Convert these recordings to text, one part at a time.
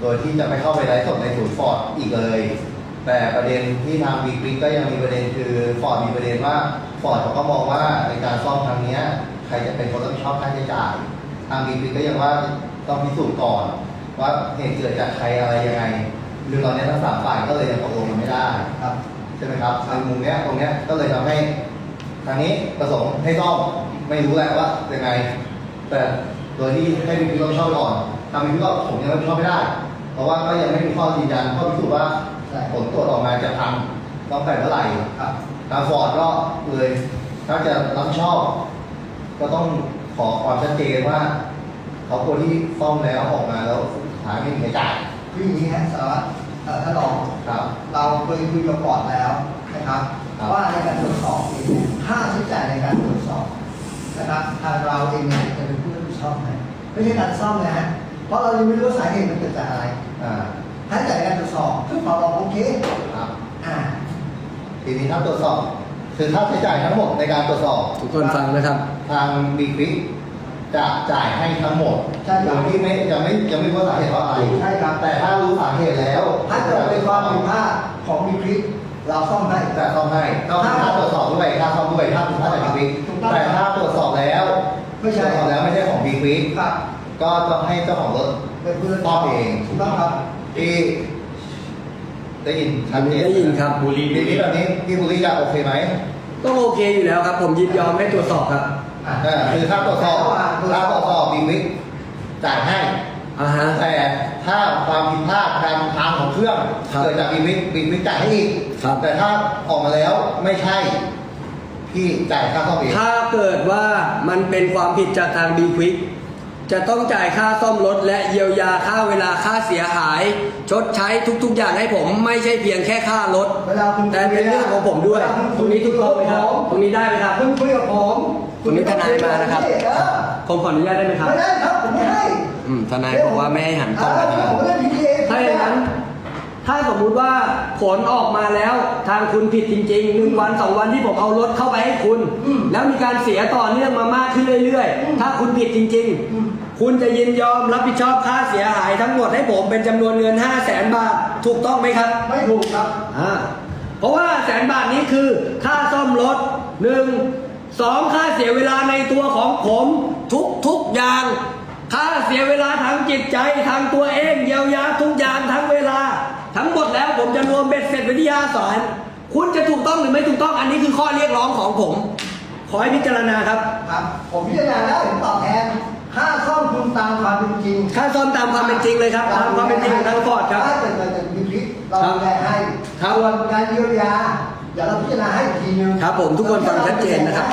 โดยที่จะไม่เข้าไปไลฟ์สดในศูนย์ฟอร์ดอีกเลย แต่ประเด็นที่ทางบิ๊กบิ๊กก็ยังมีประเด็นคือฟอร์ดมีประเด็นว่าฟอร์ดเขาก็มองว่าในการซ่อมครั้งเนี้ยใครจะเป็นคนรับผิดชอบค่าใช้จ่าย ทางบิ๊กบิ๊กก็ยังว่าต้องพิสูจน์ก่อน ว่าเหตุเกิดจากใครอะไรยังไงคือตอนนี้ทั้งสามฝ่ายก็เลยยังตกลงกันไม่ได้ครับใช่ไหมครับในมุมเนี้ยตรงเนี้ยก็เลยทำให้ทางนี้ประสงค์ให้ซ่อมไม่รู้แหละว่ายังไง แต่โดยที่ให้บิ๊กบิ๊กต้องชอบก่อน ทางบิ๊กบิ๊กก็ผมยังไม่ชอบไม่ได้ เพราะว่าก็ยังไม่มีข้อยืนยันข้อพิสูจน์ว่าใช่ผลตรวจออกมาจะทำต้องแต่เมื่อไหร่ครับทางฟอร์ดก็เลยถ้าจะรับผิดชอบ ก็ต้องขอความชัดเจนว่า เขาคนที่ซ่อมแล้วออกมาแล้วสุดท้ายไม่มีใครจ่ายคืออย่างนี้ฮะสารวัตรเอ่อท่านรองครับเราเคยคุยกับก่อนแล้วนะครับครับว่าในการตรวจสอบเองเนี่ยค่าใช้จ่ายในการตรวจสอบนะครับทางเราเองเนี่ยจะเป็นผู้รับผิดชอบให้ไม่ใช่การซ่อมนะฮะ เพราะเรายังไม่รู้ว่าสาเหตุมันเกิดจากอะไรอ่าค่าใช้จ่ายในการตรวจสอบซึ่งเราบอกโอเคครับอ่าทีนี้ถ้าตรวจสอบคือค่าใช้จ่ายทั้งหมดในการตรวจสอบทุกคนฟังนะครับ ทางบิ๊กบิ๊กจะจ่ายให้ทั้งหมดใช่คโดรับยที่ไม่จะไม่จะไม่รู้ว่าสาเหตุเพราะอะไรใช่ครับแต่ถ้ารู้สาเหตุแล้ว ถ้าเกิดเป็นความผิดพลาดของมีคลิปเราซ่อมให้จะต้องให้ต้องให้ค่าตรวจสอบด้วยค่าซ่อมด้วยค่าผิดพลาดจากบิ๊กถูบิ๊กกต้องแต่ถ้าตรวจสอบแล้วไม่ใช่ตรวจสอบแล้วไม่ใช่ของบิ๊กบิ๊กครับ ก็ต้องให้เจ้าของรถเป็นผู้รับผิดชซ่ออมบเองถูกต้องครับที่ได้ยินชัดเจนได้ยินครับบุรีบิ๊กแบบนี้พี่บุรีจะโอเคไหมต้องโอเคอยู่แล้วครับ ผมยินยอมให้ตรวจสอบครับอ่าเออคือถ้าตรวจสอบถ้าตรวจสอบบิ๊กบิ๊กจ่ายให้อ่าฮะแต่ถ้าความผิดพลาดการทางของเครื่องครับเกิดจากบิ๊กบิ๊กบิ๊กบิ๊กจ่ายให้อีกครับแต่ถ้าออกมาแล้วไม่ใช่พี่จ่ายค่าซ่อมเองถ้าเกิดว่ามันเป็นความผิดจากทางบีควิก จะต้องจ่ายค่าซ่อมรถและเยียวยาค่าเวลาค่าเสียหาย ชดใช้ทุก ๆ อย่างให้ผมไม่ใช่เพียงแค่ค่ารถเวลาคุณแต่เป็นเรื่องของผมด้วยตรงนี้ถูกต้องไหมครับตรงนี้ได้ไหมครับคุณคุยกับผมตรงนี้ทนายมานะครับเออผมขออนุญาตได้ไหมครับไม่ได้ครับผมไม่ให้อืมทนายบอกว่าไม่ให้หันกล้องเอมาอทางผมไม่ได้พีเอถ้าอย่างนั้นถ้าสมมุติว่าผลออกมาแล้วทางคุณผิดจริงๆหนึ่งวันสองวันที่ผมเอารถเข้าไปให้คุณ แล้วมีการเสียต่อเนื่องมามากขึ้นเรื่อย ๆ ถ้าคุณผิดจริง ๆ คุณจะยินยอมรับผิดชอบค่าเสียหายทั้งหมดให้ผมเป็นจำนวนเงิน 5 0 0แสนบาท ถูกต้องไหมครับ ไม่ถูกครับอ่าเพราะว่าแสนบาทนี้คือค่าซ่อมรถหนึ่งสองค่าเสียเวลาในตัวของผมทุกทุกๆอย่าง ค่าเสียเวลาทางจิตใจทางตัวเองเยียวยาทุกอย่างทั้งเวลา ทั้งหมดแล้วผมจะรวมเบ็ดเสร็จวิทยาสารคุณจะถูกต้องหรือไม่ถูกต้องอันนี้คือข้อเรียกร้องของผม ขอให้พิจารณาครับครับ ผมพิจารณาแล้วผมตอบแทน ค่าซ่อมตามความเป็นจริงเลยครับตามความเป็นจริงของทางฟอร์ดครับถ้าเกิดเกิดจากมีคลิปเราครับดูแลให้ครับส่วนการเยียวยาเดี๋ยวเราพิจารณาให้อีกทีนึงครับผมทุกคนฟังชัดเจนนะครับ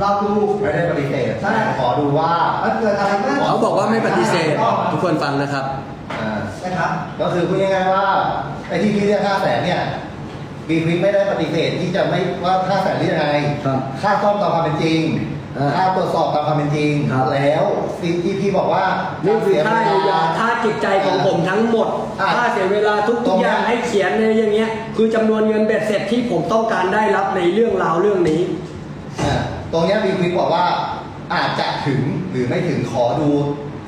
เราดูไม่ได้ปฏิเสธใช่ขอดูว่ามันเกิดอะไรขึ้นเขาบอกว่าไม่ปฏิเสธทุกคนฟังนะครับอ่านะครับ ก็คือพูดง่ายๆว่าไอ้ที่พี่เรียกค่าแสนเนี่ยบีควิกไม่ได้ปฏิเสธที่จะไม่ว่าค่าแสนที่ยังไงครับค่าซ่อมตามความเป็นจริง อ่าค่าตรวจสอบตามความเป็นจริง ครับ แล้วสิ่งที่พี่บอกว่านี่คือค่าเยียวยาค่าจิตใจของผมทั้งหมดอะค่าเสียเวลาทุกตรทุกงอเนี้ยย่างให้เขียนในอย่างเงี้ย คือจำนวนเงินเบ็ดเสร็จที่ผมต้องการได้รับในเรื่องราวเรื่องนี้ อ่าตรงเนี้บีควิกบอกว่าอาจจะถึงหรือไม่ถึงขอดู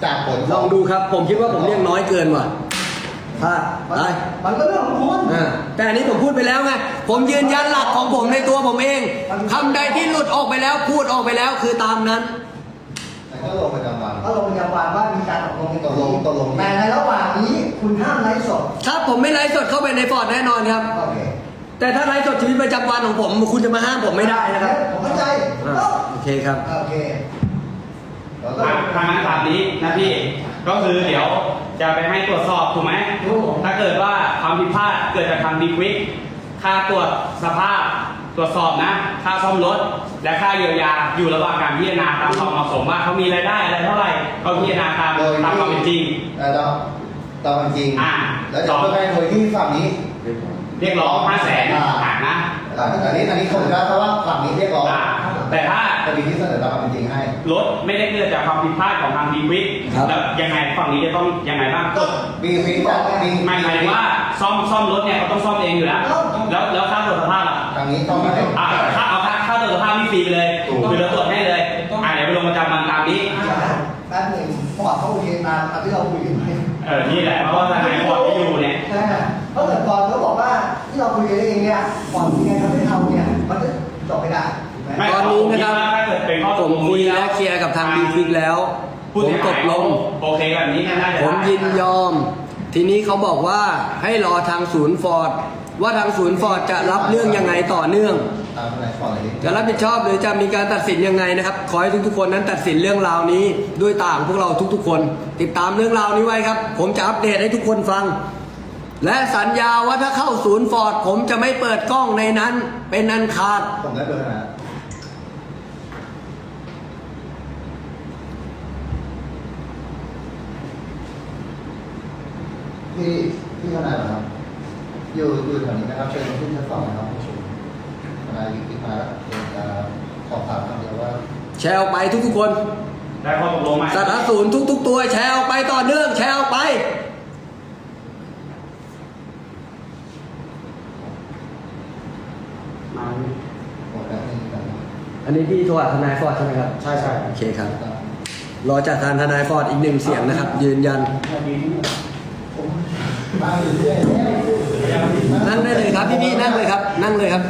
จากผลลองดูครับ ผมคิดว่าผมเรียกน้อยเกินว่ะ พลาดมันได้มันก็เรื่องของคุณอ่าแต่อันนี้ผมพูดไปแล้วไง ผมยืนยันหลักของผมในตัวผมเองคำใดที่หลุดออกไปแล้วพูดออกไปแล้วคือตามนั้นแต่ก็ลงประจำวันก็ลงประจำวันว่ามีการตกลงกันตกลงตกลงแต่ในระหว่างนี้คุณห้ามไลฟ์สดครับผมไม่ไลฟ์สดเข้าไปในฟอร์ดแน่นอนครับโอเคแต่ถ้าไลฟ์สดชีวิตประจำวันของผม คุณจะมาห้ามผมไม่ได้นะครับ ผมเข้าใจอ่าโอเคครับ โอเคแล้วก็ทางทางนั้นตามนี้นะพี่ ก็คือเดี๋ยว จะไปให้ตรวจสอบถูกไหมถูก ถ้าเกิดว่าความผิดพลาดเกิดจากทางดีควิกค่าตรวจสภาพตรวจสอบนะ ค่าซ่อมรถ และค่าเยียวยาอยู่ระหว่างการพิจารณาตามความเหมาะสมว่าเขามีรายได้อะไรเท่าไหร่ก็พิจารณาตามโดยตามความเป็นจริงเอ่อตามตามความจริง อ่า แล้วจะเพื่อให้โดยที่ฝั่งนี้เรียกร้อง5 0 0แสนอ่าอ่านะอ่าอันนี้อันนี้คงจะเพราะว่าฝั่งนี้เรียกร้อง อ่า แต่ถ้าคดีที่เสนอตามความเป็นจริงให้ รถไม่ได้เกิดจากความผิดพลาดของทางดีควิกครับ แล้วยังไงฝั่งนี้จะต้องยังไงบ้างก็บีฟิกจะมีไม่หมายถึงว่าซ่อมซ่อมรถเนี่ยเขาต้องซ่อมเองอยู่แล้วแล้วแล้วค่าตรวจสภาพล่ะทางนี้ต้องมาให้อะค่าเอาค่าค่าตรวจสภาพนี่ฟรีไปเลยถูก คือเราตรวจให้เลยอะเดี๋ยวไปลงประจำวันตามนี้ แป๊บหนึ่งพอร์ตเขาโอเคตามตามที่เราคุยกันไหมเออ นี่แหละเพราะว่าทนายฟอร์ดที่อยู่เนี่ยนะเพราะเกิดก่อนเขาบอกว่าที่เราคุยกันเองเนี่ยก่อนที่ไงเขาไม่ทำเนี่ยมันจะจบไม่ได้ถูกไหมไม่ ตอนนี้นะครับถ้าเกิดเป็นข้อตผกมลงคุยและเคลียร์กับทางบีฟิกแล้วผผู้มเสียตหายกลงโอเคแบบนี้เนี่ยน่าจะผมได้ยินยอม ทีนี้เขาบอกว่าให้รอทางศูนย์ฟอร์ดว่าทางศูนย์ฟอร์ดจะรับเรื่องยังไงต่อเนื่องตามทนายฟอร์ดเลยดิจะรับผิดชอบหรือจะมีการตัดสินยังไงนะครับ ขอให้ทุกๆคนนั้นตัดสินเรื่องราวนี้ด้วยต่างพวกเราทุกๆคน ติดตามเรื่องราวนี้ไว้ครับ ผมจะอัปเดตให้ทุกคนฟัง และสัญญาว่าถ้าเข้าศูนย์ฟอร์ดผมจะไม่เปิดกล้องในนั้น เป็นอันขาดผมได้เบอร์นะ พี่พี่ทนายเหรอครับ อยู่อยู่แถวนี้นะครับเชิญมาขึ้นชั้นสองนะครับทนายวิกฤตมาแล้วเดี๋ยวจะสอบถามคำเดียวว่าแชร์ออกไปทุกๆคน ได้ข้อตกลงไหมสารศูนย์ทุก ๆ ตัวแชร์ออกไปต่อเนื่องแชร์ออกไป มาหมดแล้วนี่กันอันนี้พี่โทรหาทนายฟอร์ดใช่ไหมครับ ใช่ใช่โอเคครับ รอจากทางทนายฟอร์ดอีกหนึ่งเสียงนะครับ ยืนยันมาอยู่เรื่อยๆ นั่งได้เลยครับพี่ๆนั่งเลยครับ นั่งเลยครับ